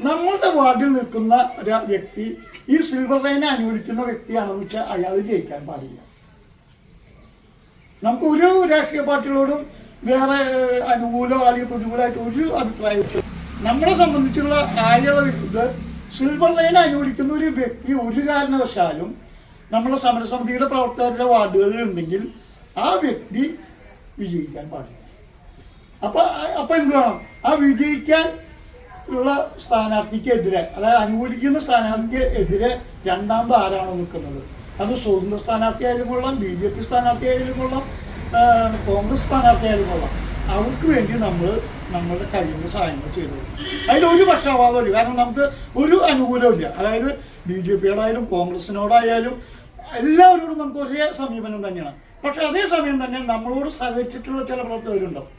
നമ്മളുടെ വാർഡിൽ നിൽക്കുന്ന ഒരു വ്യക്തി ഈ സിൽവർ ലൈനെ അനുവദിക്കുന്ന വ്യക്തിയാണെന്ന് വെച്ചാൽ അയാൾ ജയിക്കാൻ പാടില്ല. നമുക്ക് ഒരു രാഷ്ട്രീയ പാർട്ടികളോടും വേറെ അനുകൂലോ അല്ലെങ്കിൽ പ്രതികൂലമായിട്ട് ഒരു അഭിപ്രായം നമ്മളെ സംബന്ധിച്ചുള്ള ആയുള്ള സിൽവർ ലൈൻ അനുവദിക്കുന്ന ഒരു വ്യക്തി ഒരു കാരണവശാലും നമ്മുടെ സമരസമിതിയുടെ പ്രവർത്തകരുടെ വാർഡുകളിൽ ഉണ്ടെങ്കിൽ ആ വ്യക്തി വിജയിക്കാൻ പാടില്ല. അപ്പൊ അപ്പൊ എന്ത് വേണം ആ വിജയിക്കാൻ ഉള്ള സ്ഥാനാർത്ഥിക്ക് എതിരെ അതായത് അനുകൂലിക്കുന്ന സ്ഥാനാർത്ഥിക്ക് എതിരെ രണ്ടാമത് ആരാണോ നിൽക്കുന്നത്? അത് സ്വതന്ത്ര സ്ഥാനാർത്ഥി ആയാലും കൊള്ളാം ബി ജെ പി സ്ഥാനാർത്ഥി ആയാലും കൊള്ളാം കോൺഗ്രസ് സ്ഥാനാർത്ഥി ആയാലും കൊള്ളാം. അവർക്ക് വേണ്ടി നമ്മൾ നമ്മളുടെ കഴിയുന്ന സഹായങ്ങൾ ചെയ്തു അതിലൊരു പക്ഷപാതമില്ല കാരണം നമുക്ക് ഒരു അനുകൂലമില്ല അതായത് ബി ജെ പിയോടായാലും കോൺഗ്രസിനോടായാലും എല്ലാവരോടും നമുക്ക് ഒരേ സമീപനം തന്നെയാണ്. പക്ഷെ അതേ സമയം തന്നെ നമ്മളോട് സഹകരിച്ചിട്ടുള്ള ചില പ്രവർത്തകരുണ്ടാവും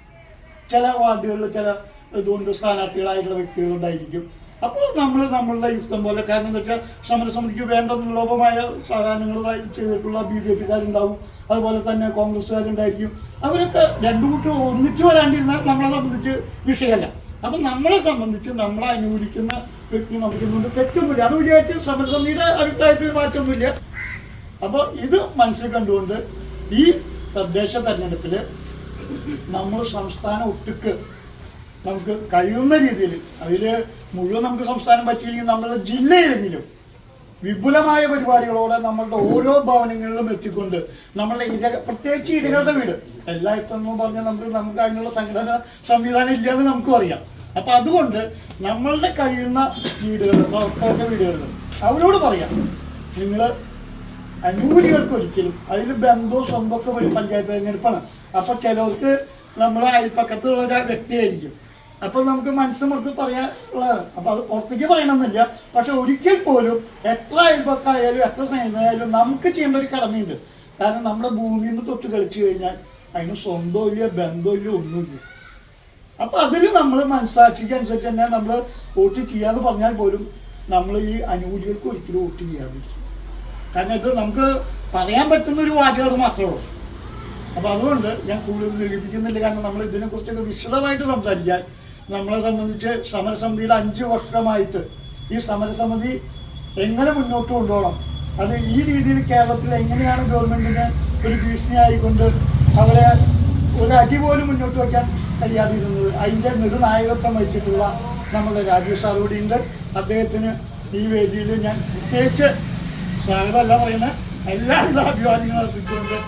ചില വാർഡുകളിൽ ചില ഇതുകൊണ്ട് സ്ഥാനാർത്ഥികളായിട്ടുള്ള വ്യക്തികളുണ്ടായിരിക്കും അപ്പോൾ നമ്മൾ നമ്മളുടെ യുക്തം പോലെ. കാരണം എന്താ വെച്ചാൽ സമരസമിതിക്ക് വേണ്ട നിർലോഭമായ സഹായങ്ങളുമായി ചെയ്തിട്ടുള്ള ബി ജെ പിക്കാരുണ്ടാവും. അതുപോലെ തന്നെ കോൺഗ്രസ്സുകാരുണ്ടായിരിക്കും. അവരൊക്കെ രണ്ടു കൂട്ടർ ഒന്നിച്ചു വരാണ്ടിരുന്നാൽ നമ്മളെ സംബന്ധിച്ച് വിഷയമല്ല. അപ്പം നമ്മളെ സംബന്ധിച്ച് നമ്മളെ അനുകൂലിക്കുന്ന വ്യക്തി നമുക്ക് കൊണ്ട് തെറ്റൊന്നുമില്ല അത് വിചാരിച്ച് സമരസമിതിയുടെ അഭിപ്രായത്തിൽ മാറ്റമൊന്നുമില്ല. അപ്പോൾ ഇത് മനസ്സിൽ കണ്ടുകൊണ്ട് ഈ തദ്ദേശ തെരഞ്ഞെടുപ്പിൽ നമ്മൾ സംസ്ഥാന ഒട്ടുക്ക് നമുക്ക് കഴിയുന്ന രീതിയിൽ അതിൽ മുഴുവൻ നമുക്ക് സംസ്ഥാനം പറ്റിയില്ലെങ്കിൽ നമ്മുടെ ജില്ലയിലെങ്കിലും വിപുലമായ പരിപാടികളോടെ നമ്മളുടെ ഓരോ ഭവനങ്ങളിലും എത്തിക്കൊണ്ട് നമ്മളുടെ ഇര പ്രത്യേകിച്ച് ഇരകളുടെ വീട്. എല്ലാ എന്ന് പറഞ്ഞാൽ നമുക്ക് നമുക്ക് അതിനുള്ള സംഘടന സംവിധാനം ഇല്ലാന്ന് നമുക്കും അറിയാം. അപ്പൊ അതുകൊണ്ട് നമ്മളുടെ കഴിയുന്ന വീടുകൾ പ്രവർത്തകരുടെ വീടുകളിൽ അവരോട് പറയാം നിങ്ങൾ അനുകൂലികൾക്ക് ഒരിക്കലും അതിൽ ബന്ധവും സ്വന്തമൊക്കെ ഒരു പഞ്ചായത്ത് തിരഞ്ഞെടുപ്പാണ്. അപ്പൊ ചിലർക്ക് നമ്മളെ അയൽപ്പക്കത്തുള്ള വ്യക്തിയായിരിക്കും. അപ്പൊ നമുക്ക് മനസ്സുമർത്ത് പറയാനുള്ളതാണ്. അപ്പൊ അത് പുറത്തേക്ക് പറയണമെന്നില്ല. പക്ഷെ ഒരിക്കൽ പോലും എത്ര അയൽപക്കായാലും എത്ര സ്നേഹിതമായാലും നമുക്ക് ചെയ്യേണ്ട ഒരു കടമയുണ്ട്. കാരണം നമ്മുടെ ഭൂമിയിൽ നിന്ന് തൊട്ട് കളിച്ചു കഴിഞ്ഞാൽ അതിന് സ്വന്തമില്ല ഇല്ല ഒന്നുമില്ല. അപ്പൊ അതിൽ നമ്മൾ മനസ്സാക്ഷിക്ക് അനുസരിച്ച് തന്നെ നമ്മൾ വോട്ട് ചെയ്യാന്ന് പറഞ്ഞാൽ പോലും നമ്മൾ ഈ അനുകൂലികൾക്ക് ഒരിക്കലും വോട്ട് ചെയ്യാതിരിക്കും. കാരണം ഇത് നമുക്ക് പറയാൻ പറ്റുന്ന ഒരു വാചകം മാത്രമേ ഉള്ളൂ. അപ്പൊ അതുകൊണ്ട് ഞാൻ കൂടുതൽ നിരൂപിക്കുന്നില്ല കാരണം നമ്മൾ ഇതിനെക്കുറിച്ചൊക്കെ വിശദമായിട്ട് സംസാരിക്കാൻ നമ്മളെ സംബന്ധിച്ച് സമരസമിതിയുടെ അഞ്ച് വർഷമായിട്ട് ഈ സമരസമിതി എങ്ങനെ മുന്നോട്ട് കൊണ്ടുപോകണം? അത് ഈ രീതിയിൽ കേരളത്തിൽ എങ്ങനെയാണ് ഗവൺമെന്റിന് ഒരു ഭീഷണിയായിക്കൊണ്ട് അവരെ ഒരു അടി പോലും മുന്നോട്ട് വയ്ക്കാൻ കഴിയാതിരുന്നത്? അതിന്റെ നെടുനായകത്വം വഹിച്ചിട്ടുള്ള നമ്മുടെ രാജീവ് സാർ കൂടി ഉണ്ട്. അദ്ദേഹത്തിന് ഈ വേദിയിൽ ഞാൻ പ്രത്യേകിച്ച് സ്വാഗതമല്ല പറയുന്നത്. എല്ലാവിധ അഭിവാദ്യങ്ങളും അർപ്പിച്ചുകൊണ്ട്